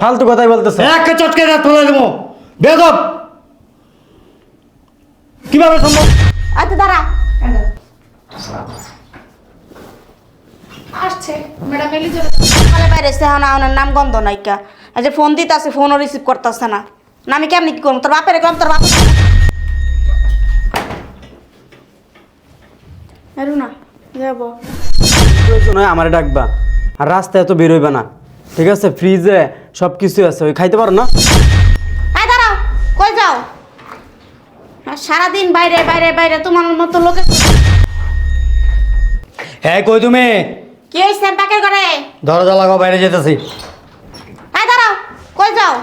ফালতু কথাই বলতেছো। একটা চটকে দাঁত ফেলে দেবো। বেদব! কীভাবে সম্ভব? আচ্ছা দাঁড়া। আসছে। ম্যাডাম এলিজা সকালে বাইরে এসে হন আমার নাম গন্ধ নাইকা এই যে ফোন ফোনও রিসিভ করতেছে না। না আমি কেমনি কি করব? তোর বাপের গেলাম তোর যাব। আমারে ডাকবা। আর রাস্তায় এত বেরোইবা না। ঠিক আছে ফ্রিজে সব কিছু আছে ওই খাইতে পারো না? আয় দাঁড়াও কই যাও? আর সারাদিন বাইরে বাইরে বাইরে তোমার মতো লোকে হ্যাঁ কই তুমি? কি হয়েছে প্যাকের করে দরজা লাগাও বাইরে যেতেছি। আয় দাঁড়াও কই যাও?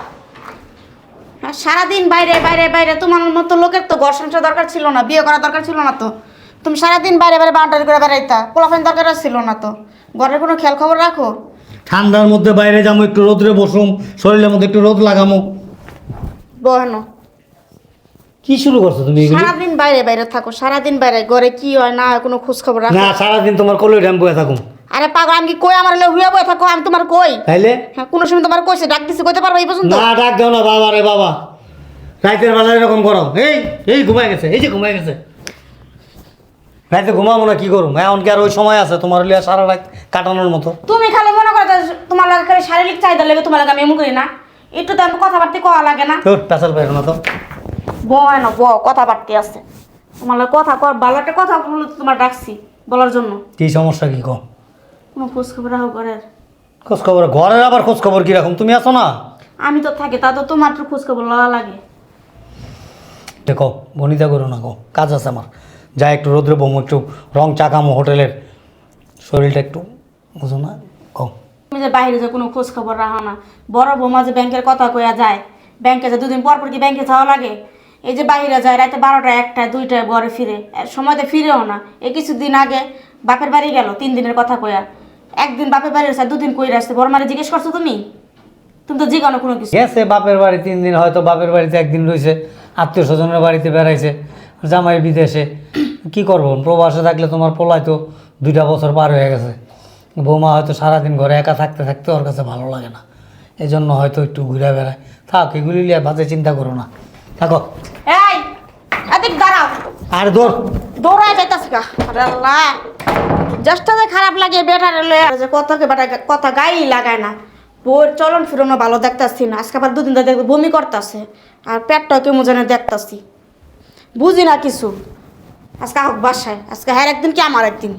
আর সারাদিন বাইরে বাইরে বাইরে তোমার মতো লোকের তো ঘর সংসার দরকার ছিল না বিয়ে করা দরকার ছিল না তো। তুমি সারাদিন বাইরে বাইরে বাউন্ডারি করে বেড়াইতা পোলাফাইন দরকার ছিল না তো। ঘরের কোনো খেয়াল খবর রাখো? ঠান্ডার মধ্যে বাইরে যাব একটু রোদ্রে বসুম শরীরের মধ্যে একটু রোদ লাগামো। বহানো। কি শুরু করছ তুমি এগুলি? সারাদিন বাইরে বাইরে থাকো সারাদিন বাইরে ঘরে কি হয় না হয় কোনো খোঁজ খবর রাখো। না সারাদিন তোমার কলই ড্যাম বয়ে থাকুম। আরে পাগল আমি কি কই আমার লে হুয়া বয়ে থাকো? আমি তোমার কই? তাইলে? হ্যাঁ কোনো সময় তোমার কইছে ডাক দিছি কইতে পারব এই পর্যন্ত? না ডাক দাও না বাবা রে বাবা। রাতের বেলা এরকম করো। এই এই ঘুমাই গেছে এই যে ঘুমাই গেছে। রাতে ঘুমাবো না কি করুম এখন কি আর ওই সময় আছে তোমার লিয়া সারা রাত কাটানোর মতো। তুমি খালি মনে করো তোমার লাগে খালি শারীরিক চাহিদা লেগে তোমার লাগে আমি এমন করি না। একটু তো আমি কথাবার্তা কওয়া লাগে না। তোর পেশাল পাইরো না তো। বয় না ব কথাবার্তা আছে। তোমার লাগে কথা কর ভালো একটা কথা বলে তো তোমার ডাকছি বলার জন্য। কি সমস্যা কি কম কোনো খোঁজ খবর রাখো ঘরের। খোঁজ খবর ঘরের আবার খোঁজ খবর কীরকম? তুমি আছো না? আমি তো থাকি তা তো তোমার একটু খোঁজ খবর লওয়া লাগে। দেখো বনিতা করো না গো কাজ আছে আমার। যা একটু রোদ্রে বমো একটু রং চাকামো হোটেলের। শরীরটা একটু বুঝো না? কও। তুমি যে বাইরে যে কোনো খোঁজ খবর রাখো না। বড় বৌমা যে ব্যাংকের কথা কইয়া যায় ব্যাংকে যে দুদিন পর পর কি ব্যাংকে যাওয়া লাগে? এই যে বাইরে যায় রাতে বারোটা একটা দুইটায় ঘরে ফিরে। সময়তে ফিরেও না। এই কিছুদিন আগে বাপের বাড়ি গেল তিন দিনের কথা কইয়া। একদিন বাপের বাড়ি আসছে দুদিন কই আসছে। বড় মারে জিজ্ঞেস করছ তুমি? তুমি তো জিগানো কোনো কিছু। গেছে বাপের বাড়ি তিন দিন হয়তো বাপের বাড়িতে একদিন রয়েছে আত্মীয় স্বজনের বাড়িতে বেড়াইছে। জামাই বিদেশে কি করব? প্রবাসে থাকলে তোমার পোলায় তো দুইটা বছর পার হয়ে গেছে। বৌমা হয়তো সারাদিন ঘরে একা থাকতে থাকতে ওর কাছে ভালো লাগে না। এই জন্য হয়তো একটু ঘুরে বেড়ায়। থাক এগুলি লিয়ে বাজে চিন্তা করো না। থাকো। এই এদিক দাঁড়াও। আর দৌড়। দৌড়ায় যাইতাছে গা। আরে আল্লাহ। জাস্টটা যে খারাপ লাগে বেটার লয়ে। যে বেটা কথা গাই লাগায় না। বউর চলন ফিরনো ভালো দেখতাছি না। আজকে আবার দুদিন ধরে দেখব বমি করতেছে। আর পেটটাও কেমন যেন দেখতাছি। বুঝি না কিছু। আজকে হোক বাসায়। আজকে হ্যার একদিন কি আমার একদিন।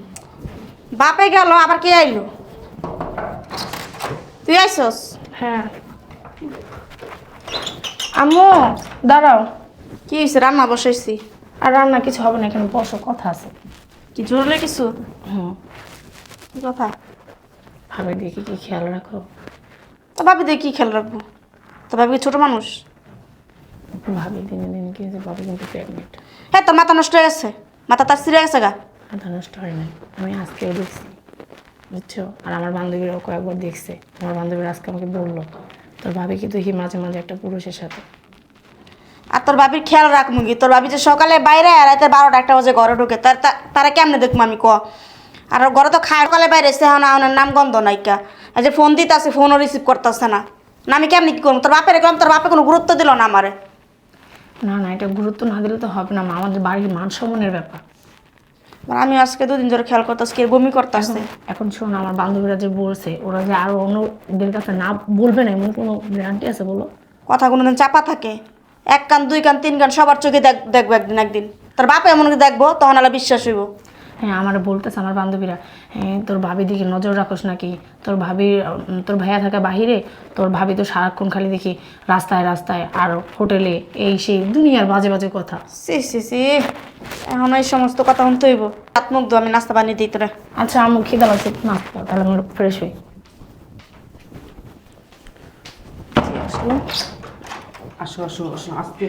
বাপে গেল আবার কে আইলো? তুই আইসস হ্যাঁ। আম্মু দাঁড়াও। কি হয়েছে রান্না বসাইছি। আর রান্না কিছু হবে না এখানে বসো কথা আছে। কিছু হলে কিছু? হুম। কি কথা? ভাবে দেখি কি খেয়াল রাখো? তো ভাবি দেখি খেয়াল রাখব? তো ভাবি কি ছোট মানুষ? ভাবি দিনে দিনে কি হয়েছে বাবু কিন্তু প্রেগনেন্ট হ্যাঁ তোর মাথা নষ্ট হয়ে গেছে? মাথা তার সিরে গেছে গা? মাথা নষ্ট হয় নাই। আমি আজকেও দেখছি বুঝছ? আর আমার বান্ধবীরাও কয়েকবার দেখছে। আমার বান্ধবীরা আজকে আমাকে বলল তোর ভাবি কি দেখি মাঝে মাঝে একটা পুরুষের সাথে। আর তোর বাবির খেয়াল রাখ মুগি তোর বাবি যে সকালে বাইরে আর রাতে বারোটা একটা বাজে ঘরে ঢুকে তার তারা কেমনে দেখব আমি ক? আর ঘরে তো খায় সকালে বাইরে এসে হন আমার নাম গন্ধ নাইকা যে ফোন দিতে আসে ফোনও রিসিভ করতেছে না। না আমি কেমনি কি করব? তোর বাপের গেলাম তোর বাপে কোনো গুরুত্ব দিল না আমারে। না না এটা গুরুত্ব না দিলে তো হবে না মা, আমাদের বাড়ির মান সম্মানের ব্যাপার। মানে আমি আজকে দুদিন ধরে খেয়াল করতেছি কে বমি করতেছে। এখন শোন আমার বান্ধবীরা যে বলছে ওরা যে আরও অন্যদের কাছে না বলবে না এমন কোনো গ্যারান্টি আছে বলো? কথা কোনোদিন চাপা থাকে। এক কান দুই কান তিন কান সবার চোখে দেখ দেখব একদিন একদিন। তার বাপে এমন দেখব তখন আলা বিশ্বাস হইব। হ্যাঁ আমার বলতেছে আমার বান্ধবীরা হ্যাঁ তোর ভাবি দিকে নজর রাখোস নাকি? তোর ভাবির উম, তোর ভাইয়া থাকে বাহিরে তোর ভাবি তো সারাক্ষণ খালি দেখি রাস্তায় রাস্তায় আর হোটেলে এই সেই দুনিয়ার বাজে বাজে কথা। সি সি সি এখন এই সমস্ত কথা শুনতে হইব। হাত মুখ আমি নাস্তা বানিয়ে দিই তোরা। আচ্ছা আমি খিদা লাগছে না তাহলে আমরা ফ্রেশ হই। আসো আসো আসো আসতে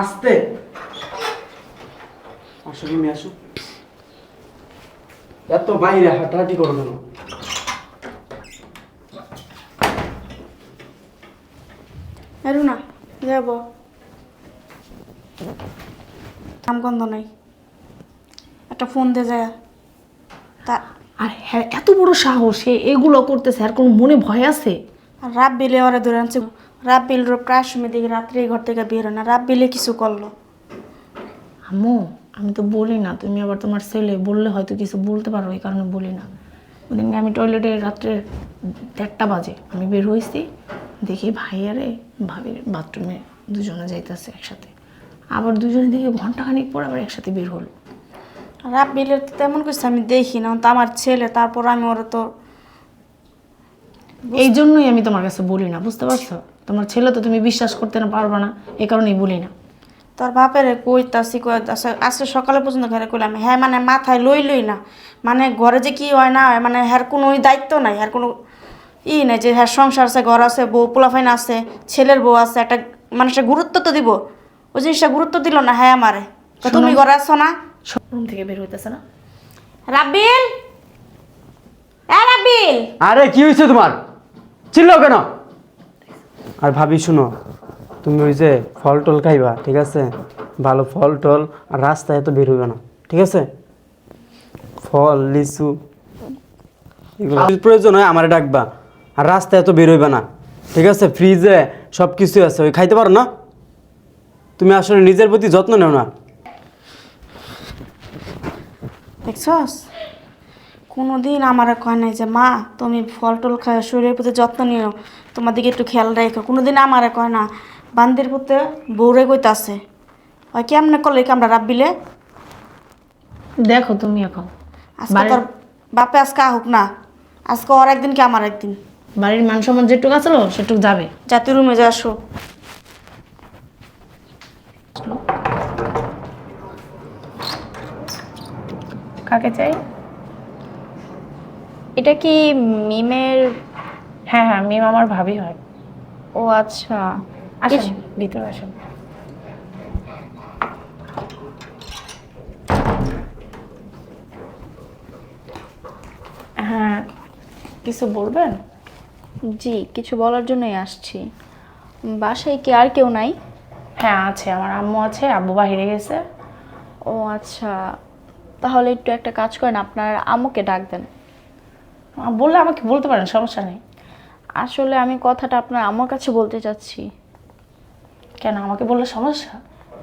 আস্তে। আসো তুমি আসো। এত বাইরে হাঁটাহাঁটি করো কেন? না যাব। কাম গন্ধ নাই। একটা ফোন দিয়ে যায় তা আর হ্যাঁ এত বড় সাহস সে এগুলো করতেছে আর কোনো মনে ভয় আছে? আর রাব বিলে ওরা ধরে আনছে। রাব বিল প্রায় সময় দেখি রাত্রে ঘর থেকে বের হয় না। রাব বিলে কিছু করল। আম্মু আমি তো বলি না তুমি আবার তোমার ছেলে বললে হয়তো কিছু বলতে পারো এই কারণে বলি না। ওদিনকে আমি টয়লেটে রাত্রে দেড়টা বাজে আমি বের হয়েছি দেখি ভাইয়ারে ভাবির বাথরুমে দুজনে যাইতেছে একসাথে। আবার দুজনে দেখি ঘন্টাখানিক পর আবার একসাথে বের হলো। রাব বিলের তো তেমন কিছু আমি দেখি না তো আমার ছেলে তারপর আমি ওরা তো এই জন্যই আমি তোমার কাছে বলি না বুঝতে পারছ? তোমার ছেলে তো তুমি বিশ্বাস করতে না পারবে না এই কারণেই বলি না। তোর বাপের কইতাছি কইতাছে। আজকে সকালে পর্যন্ত ঘরে কইলাম হ্যাঁ মানে মাথায় লই লই না। মানে ঘরে যে কি হয় না হয় মানে হ্যার কোনো ওই দায়িত্ব নাই হ্যার কোনো ই নাই যে হ্যাঁ সংসার আছে ঘর আছে বউ পোলাফাইন আছে ছেলের বউ আছে একটা মানুষের গুরুত্ব তো দিব। ওই জিনিসটা গুরুত্ব দিল না হ্যাঁ আমারে। তুমি ঘরে আছো না? রুম থেকে বের হইতেছে না। রাব্বিল! এ রাব্বিল! আরে কি হয়েছে তোমার? চিল্লো কেন? আর ভাবি শুনো তুমি ওই যে ফল টল খাইবা, ঠিক আছে? ভালো ফল টল, আর রাস্তায় এত বের হইবে না, ঠিক আছে? ফল, লিচু প্রয়োজন হয় আমারে ডাকবা, আর রাস্তায় এত বের হইবে না, ঠিক আছে? ফ্রিজে সব কিছু আছে, ওই খাইতে পারো না? তুমি আসলে নিজের প্রতি যত্ন নেও না। দেখছস? কোনো দিন আমার কয় নাই যে, মা, তুমি ফল টল খায় শরীরের প্রতি যত্ন নিও, তোমার দিকে একটু খেয়াল রেখো কোনোদিন আমার কয় না বান্দির পুতে বউরে কইতাছে। ওই কেমনে করলে আমরা রাব্বিলে দেখো তুমি এখন। আজকে বাড়ির- তোর বাপে আজকে আহুক না। আজকে ওর একদিন কি আমার একদিন? বাড়ির মান সম্মান যেটুকু আছে সেটুকু যাবে। জাতি রুমে যা আসো কাকে চাই? এটা কি মিমের? হ্যাঁ হ্যাঁ মিম আমার ভাবি হয়। ও আচ্ছা। আসেন। ভিতরে আসেন। হ্যাঁ কিছু বলবেন? জি কিছু বলার জন্যই আসছি। বাসায় কি আর কেউ নাই? হ্যাঁ আছে আমার আম্মু আছে আব্বু বাহিরে গেছে। ও আচ্ছা তাহলে একটু একটা কাজ করেন আপনার আম্মুকে ডাক দেন। বললে আমাকে বলতে পারেন সমস্যা নেই। আসলে আমি কথাটা আপনার আম্মুর কাছে বলতে চাচ্ছি। কেন? আমাকে বললে সমস্যা?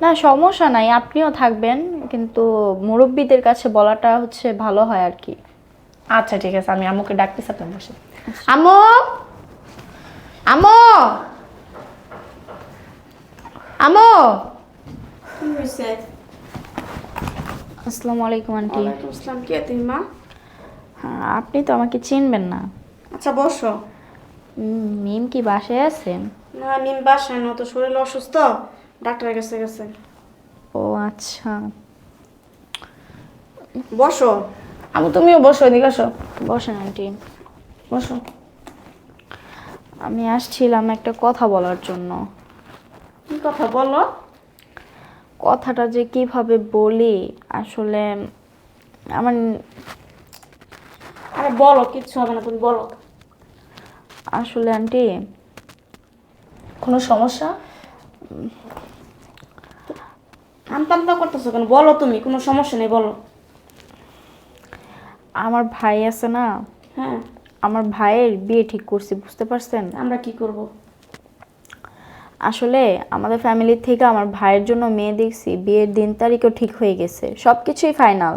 না সমস্যা নাই আপনিও থাকবেন কিন্তু মুরব্বীদের কাছে বলাটা হচ্ছে ভালো হয় আর কি। আচ্ছা ঠিক আছে আমি আম্মুকে ডাকতেছি আপনি বসে আম্মু! আম্মু! আম্মু! আসসালামু আলাইকুম আন্টি। ওয়ালাইকুম আসসালাম কে তুমি মা? হ্যাঁ, আপনি তো আমাকে চিনবেন না। আচ্ছা বসো। মিম কি বাসায় আছেন? না নিম বাসায় না তো শরীর অসুস্থ। ডাক্তারের কাছে গেছে। ও আচ্ছা। বসো। আম্মু তুমিও বসো এদিকে আসো। বসেন আন্টি। বসো। আমি আসছিলাম একটা কথা বলার জন্য। কি কথা বলো? কথাটা যে কীভাবে বলি আসলে আমার আরে বলো কিচ্ছু হবে না তুমি বলো। আসলে আন্টি কোনো সমস্যা? করতেছো কেন? বলো তুমি কোনো সমস্যা নেই বলো। আমার ভাই আছে না হ্যাঁ। আমার ভাইয়ের বিয়ে ঠিক করছি বুঝতে পারছেন? আমরা কি করব? আসলে আমাদের ফ্যামিলি থেকে আমার ভাইয়ের জন্য মেয়ে দেখছি বিয়ের দিন তারিখও ঠিক হয়ে গেছে সব কিছুই ফাইনাল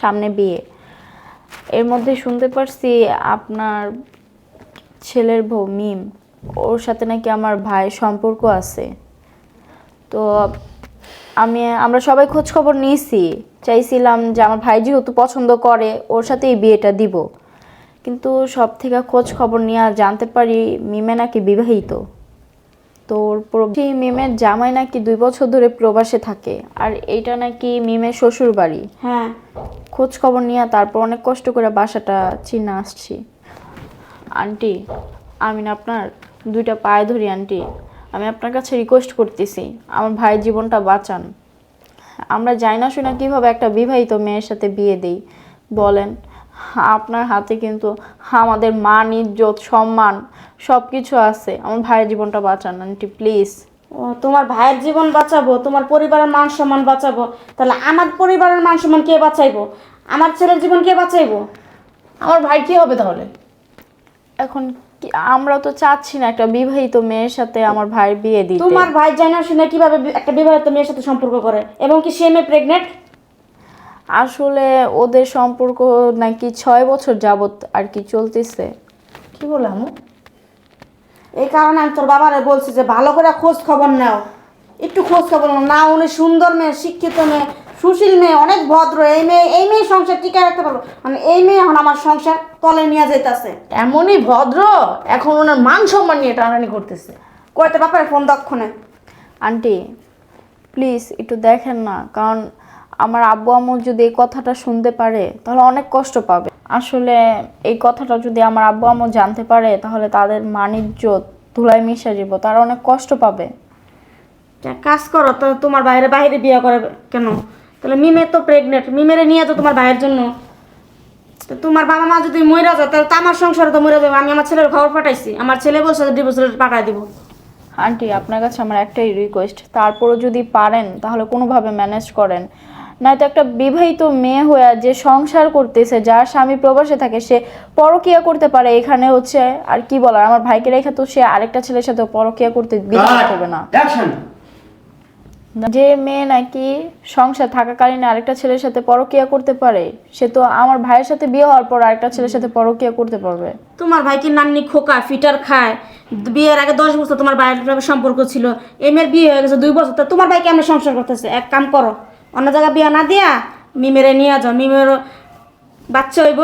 সামনে বিয়ে। এর মধ্যে শুনতে পারছি আপনার ছেলের বউ মিম। ওর সাথে নাকি আমার ভাইয়ের সম্পর্ক আছে। তো আমি আমরা সবাই খোঁজ খবর নিয়েছি। চাইছিলাম যে আমার ভাই যেহেতু পছন্দ করে ওর সাথে এই বিয়েটা দিব। কিন্তু সব থেকে খোঁজ খবর নিয়ে জানতে পারি মিমে নাকি বিবাহিত। তো ওর সেই মিমের জামাই নাকি দুই বছর ধরে প্রবাসে থাকে আর এইটা নাকি মিমের শ্বশুর বাড়ি হ্যাঁ। খোঁজ খবর নিয়ে তারপর অনেক কষ্ট করে বাসাটা চিনে আসছি। আন্টি আমি না আপনার দুইটা পায়ে ধরি আন্টি। আমি আপনার কাছে রিকোয়েস্ট করতেছি আমার ভাইয়ের জীবনটা বাঁচান। আমরা যাই না শুনে কীভাবে একটা বিবাহিত মেয়ের সাথে বিয়ে দেই। বলেন আপনার হাতে কিন্তু আমাদের মান ইজ্জত সম্মান সব কিছু আছে। আমার ভাইয়ের জীবনটা বাঁচান আন্টি প্লিজ ও তোমার ভাইয়ের জীবন বাঁচাবো তোমার পরিবারের মান সম্মান বাঁচাবো। তাহলে আমার পরিবারের মান সম্মান কে বাঁচাইবো? আমার ছেলের জীবন কে বাঁচাইবো? আমার ভাই কি হবে তাহলে? এখন আমরা তো চাচ্ছি না একটা বিবাহিত মেয়ের সাথে আমার ভাইয়ের বিয়ে দিতে। তোমার ভাই জানা শুনে কীভাবে একটা বিবাহিত মেয়ের সাথে সম্পর্ক করে এবং কি সে মেয়ে প্রেগনেন্ট আসলে ওদের সম্পর্ক নাকি ছয় বছর যাবত আর কি চলতেছে। কি বললাম? এই কারণে আমি তোর বাবারে বলছি যে ভালো করে খোঁজ খবর নাও। একটু খোঁজ খবর নাও। না উনি সুন্দর মেয়ে শিক্ষিত মেয়ে। সুশীল মেয়ে অনেক ভদ্র। এই মেয়ে এই মেয়ে সংসার টিকে রাখতে পারব মানে এই মেয়ে এখন আমার সংসার তলে নিয়ে যেতেছে এমনই ভদ্র? এখন ওনার মান সম্মান নিয়ে টানাটানি করতেছে। কয়টা বাপারে ফোন দক্ষণে আন্টি প্লিজ একটু দেখেন না কারণ আমার আব্বু আম্মু যদি এই কথাটা শুনতে পারে তাহলে অনেক কষ্ট পাবে। আসলে এই কথাটা যদি আমার আব্বু আম্মু জানতে পারে তাহলে তাদের মানিজ্য ধুলাই মিশে যাব তারা অনেক কষ্ট পাবে। কাজ করো তো তোমার বাইরে বাইরে বিয়ে করে কেন? তাহলে মিমে তো প্রেগনেন্ট মিমেরে নিয়ে তো তোমার ভাইয়ের জন্য। তো তোমার বাবা মা যদি মরে যায় তাহলে তো আমার সংসারে তো মরে যাবে। আমি আমার ছেলের খবর পাঠাইছি। আমার ছেলে বলছে ডিভোর্স পাঠাই দিব। আন্টি আপনার কাছে আমার একটাই রিকোয়েস্ট তারপরও যদি পারেন তাহলে কোনোভাবে ম্যানেজ করেন। নয়তো একটা বিবাহিত মেয়ে হয়ে যে সংসার করতেছে যার স্বামী প্রবাসে থাকে সে পরকিয়া করতে পারে এখানে হচ্ছে। আর কি বলার আমার ভাইকে রেখে তো সে আরেকটা ছেলের সাথে পরকিয়া করতে বিধান করবে না। অ্যাকশন যে মেয়ে নাকি সংসার থাকাকালীন আরেকটা ছেলের সাথে পরকিয়া করতে পারে, সে তো আমার ভাইয়ের সাথে বিয়ে হওয়ার পর আরেকটা ছেলের সাথে পরকিয়া করতে পারবে। তোমার ভাই কি নান্নি খোকা, ফিটার খায়? বিয়ের আগে দশ বছর তোমার ভাইয়ের সম্পর্ক ছিল, এই মেয়ের বিয়ে হয়ে গেছে দুই বছর, তা তোমার ভাই কেমন সংসার করতেছে? এক কাম করো, অন্য জায়গায় বিয়ে না দিয়া মিমেরে নিয়ে যাও মিমের বাচ্চা হইব,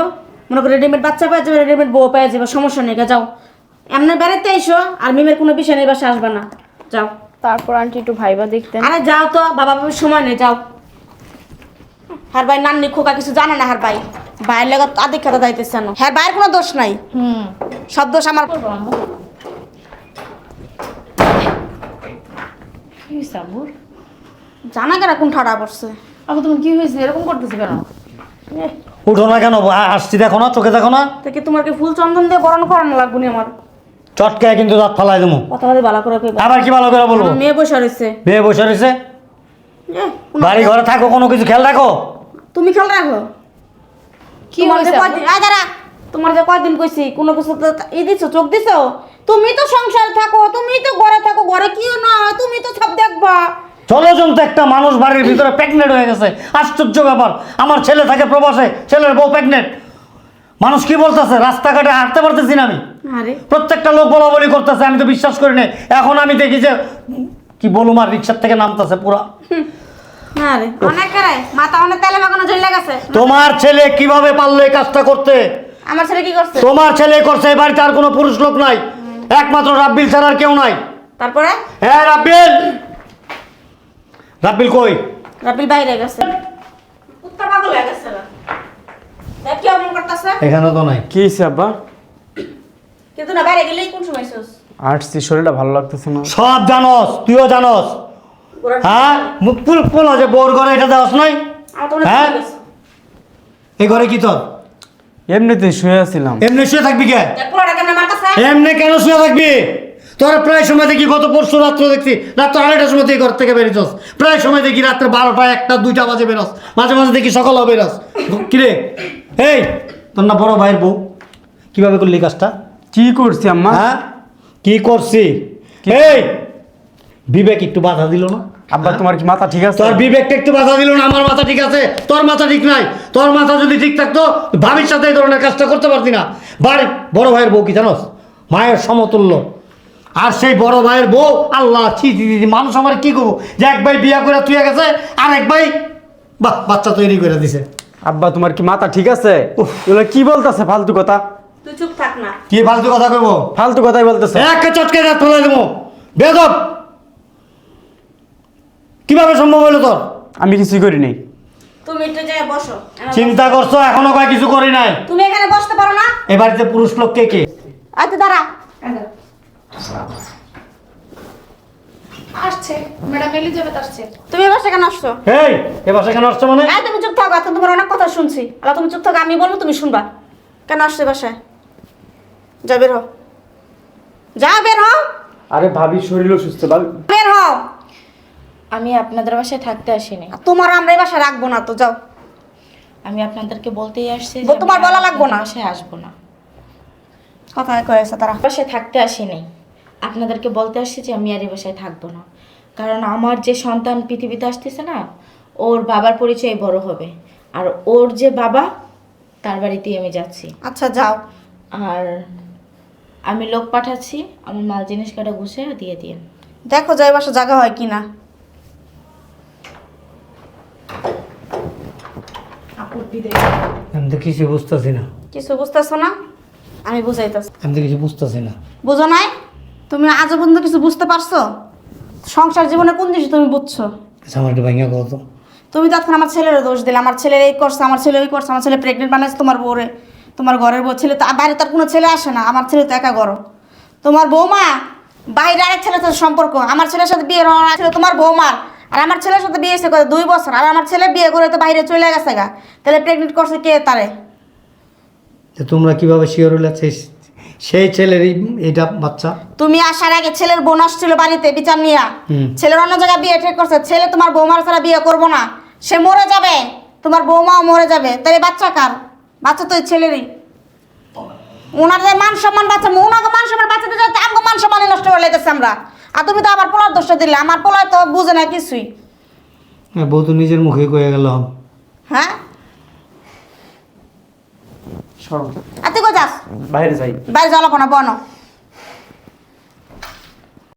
মনে করো রেডিমেড বাচ্চা পেয়ে যাবে রেডিমেড বউ পেয়ে যাবে, সমস্যা নেই যাও। এমনি বেড়াতে এসো আর মিমের কোনো বিষয় নেই বাসা আসবে না, যাও। তারপর আন্টি একটু ভাইবা দেখতেন। আরে যাও তো বাবা বাবার সময় নেই যাও। হার ভাই নান্নি খোকা কিছু জানে না হার ভাই। ভাইয়ের লেগে আদিক খাতা যাইতেছে না। হ্যাঁ ভাইয়ের কোনো দোষ নাই। হুম। সব দোষ আমার। কি আব্বুর জানা কেন কোন ঠাড়া পড়ছে। আবু তুমি কি হয়েছে এরকম করতেছে কেন? উঠো না কেন আসছি দেখো না চোখে দেখো না। তা কি তোমার কি ফুল চন্দন দিয়ে বরণ করানো লাগবনি আমার? চটকায় কিন্তু দাঁত ফালাই দেবো। কথা বলে ভালো করে কইবা। আবার কি ভালো করে বলব? আমার মেয়ে বসে রয়েছে। বিয়ে বসে রয়েছে? এহ, কোনো- বাড়ি ঘরে থাকো কোনো কিছু খেয়াল রাখো? তুমি খেয়াল রাখো। কি তোমার যে হয়েছে কয়দিন আয় দাঁড়া তোমার যে কয়দিন কইছি কোনো কিছু তো ই দিছো চোখ দিছো? তুমি তো সংসার থাকো তুমি তো ঘরে থাকো ঘরে কিও না তুমি তো সব দেখবা। চলজন্ত একটা মানুষ বাড়ির ভিতরে প্রেগনেন্ট হয়ে গেছে। আশ্চর্য ব্যাপার। আমার ছেলে থাকে প্রবাসে ছেলের বউ প্রেগনেন্ট মানুষ কি বলতেছে? রাস্তাঘাটে হাঁটতে পারতেছি না আমি। প্রত্যেকটা লোক বলা বলি করতেছে আমি তো বিশ্বাস করি না এখন আমি দেখি যে কি বলুম আর রিক্সার থেকে নামতেছে পুরো। তোমার ছেলে কীভাবে পারল এই কাজটা করতে? আমার ছেলে কি করছে? তোমার ছেলে করছে এই বাড়িতে আর কোনো পুরুষ লোক নাই। একমাত্র রাব্বিল ছাড়া আর কেউ নাই। তারপরে? হ্যাঁ রাব্বিল! রাব্বিল কই? রাবিল বাইরে গেছে। কুত্তা পাগল হয়ে গেছে না। দেখ কি করতেছে। এখানে তো নাই। কি আব্বা? কিন্তু না বাইরে গেলেই কোন সময় শেষ আসছি শরীরটা ভালো লাগতেছে না। সব জানস তুইও জানস। হ্যাঁ? মুখ পুল পুল আছে বোর ঘরে এটা দেওয়াস নাই? হ্যাঁ? এই ঘরে কি তোর? এমনিতে শুয়ে আছিলাম। এমনি শুয়ে থাকবি কে? এমনি কেন শুয়ে থাকবি? তোর প্রায় সময় দেখি গত পরশু রাত্র দেখছি রাত্র আড়াইটার সময় তুই ঘর থেকে বেরিয়েছস। প্রায় সময় দেখি রাত্রে বারোটা একটা দুইটা বাজে বেরোস। মাঝে মাঝে দেখি সকালেও বেরোস। কিরে? এই তোর না বড় ভাইয়ের বউ। কীভাবে করলি কাজটা? কি করছি আম্মা? হ্যাঁ? কি করছি? এই বিবেক একটু বাধা দিল না। আব্বা তোমার কি মাথা ঠিক আছে? তোর বিবেকটা একটু বাধা দিল না আমার মাথা ঠিক আছে। তোর মাথা ঠিক নাই। তোর মাথা যদি ঠিক থাকতো ভাবির সাথে এই ধরনের কাজটা করতে পারতি না। বাড়ি বড় ভাইয়ের বউ কি জানোস? মায়ের সমতুল্য। আর সেই বড় ভাইয়ের বউ আল্লাহ ছি ছি, মানুষ আমার কি করব? যে এক ভাই বিয়া করে তুই গেছে আর এক ভাই বাহ বাচ্চা তৈরি করে দিছে। আব্বা তোমার কি মাথা ঠিক আছে? কি বলতেছে ফালতু কথা? তুই চুপ থাক না। কি ফালতু কথা কইবো? ফালতু কথাই বলতেছে। এক চটকে রাত ফেলে দেবো। বেদব! কীভাবে সম্ভব হলো তোর? আমি কিছুই করি নাই। তুমি একটু জায়গায় বসো। চিন্তা করছ এখনও কয় কিছু করি নাই? তুমি এখানে বসতে পারো না? এ বাড়িতে পুরুষ লোক কে কে? তো দাঁড়া। আসছে। ম্যাডাম এলিজাবেথ আসছে। তুমি এ বাসা কেন আসছো? এই এ বাসা কেন আসছো মানে? এই তুমি চুপ থাকো এখন তোমার অনেক কথা শুনছি। আল্লাহ তুমি চুপ থাকো আমি বলব তুমি শুনবা। কেন আসছো বাসায়? যা বের হও যা বের হও আরে ভাবি শরীর অসুস্থ ভাবি। বের হও আমি আপনাদের বাসায় থাকতে আসিনি। তোমার আমরা এই বাসায় রাখব না তো যাও। আমি আপনাদেরকে বলতেই আসছি বল, তোমার বলা লাগবো না। বাসায় আসব না। কথা কয়েছে তারা। বাসায় থাকতে আসিনি। আপনাদেরকে বলতে আসছি যে আমি আর এই বাসায় থাকব না। কারণ আমার যে সন্তান পৃথিবীতে আসতেছে না ওর বাবার পরিচয় বড় হবে। আর ওর যে বাবা তার বাড়িতেই আমি যাচ্ছি। আচ্ছা যাও। আর আমি লোক পাঠাচ্ছি আমার মাল জিনিস কাটা ঘুষে দিয়ে দিন দেখো যাই বাসা জায়গা হয় কি না আপুর আমি তো কিছু বুঝতেছি না। কিছু বুঝতেছো না? আমি বুঝাইতেছি। আমি তো কিছু বুঝতেছি না। বুঝো নাই? তুমি আজও পর্যন্ত কিছু বুঝতে পারছ? সংসার জীবনে কোন জিনিস তুমি বুঝছ? আচ্ছা, আমার একটু ভাঙা কত তুমি আমার ছেলেরও দোষ দিলে আমার ছেলে এই করছে আমার ছেলে ওই করছে আমার ছেলে প্রেগনেন্ট বানাইছে তোমার বউরে। তোমার ঘরের বউ ছেলে তো বাইরে তার কোনো ছেলে আসে না আমার ছেলে তো একা ঘর। তোমার বৌমা বাইরে আরেক ছেলের সাথে সম্পর্ক আমার ছেলের সাথে বিয়ে হওয়ার ছিল তোমার বৌমার। আর আমার ছেলের সাথে বিয়ে হয়েছে কত দুই বছর আর আমার ছেলে বিয়ে করে তো বাইরে চলে গেছে গা। তাহলে প্রেগনেন্ট করছে কে তারে? তোমরা কীভাবে শিওর হলে সেই ছেলের এইটা বাচ্চা। তুমি আসার আগে ছেলের বোন আসছিল বাড়িতে বিচার নিয়া। ছেলের অন্য জায়গায় বিয়ে ঠিক করছে ছেলে তোমার বৌমার ছাড়া বিয়ে করব না। সে মরে যাবে তোমার বৌমাও মরে যাবে। তাহলে বাচ্চা কার? বাচ্চা তো ছেলেরই। ওনার যে মান সম্মান বাচ্চা ওনাকে মান সম্মান বাচ্চা দিতে যাতে আমাকে মান সম্মানই নষ্ট করে লেগেছে আমরা। আর তুমি তো আমার পোলার দোষটা দিলে আমার পোলায় তো বুঝে না কিছুই। হ্যাঁ বউ তো নিজের মুখে কয়ে গেল। হ্যাঁ? সরো। আর তুই যাস? বাইরে যাই। বাইরে যাওয়া কোনো বনো।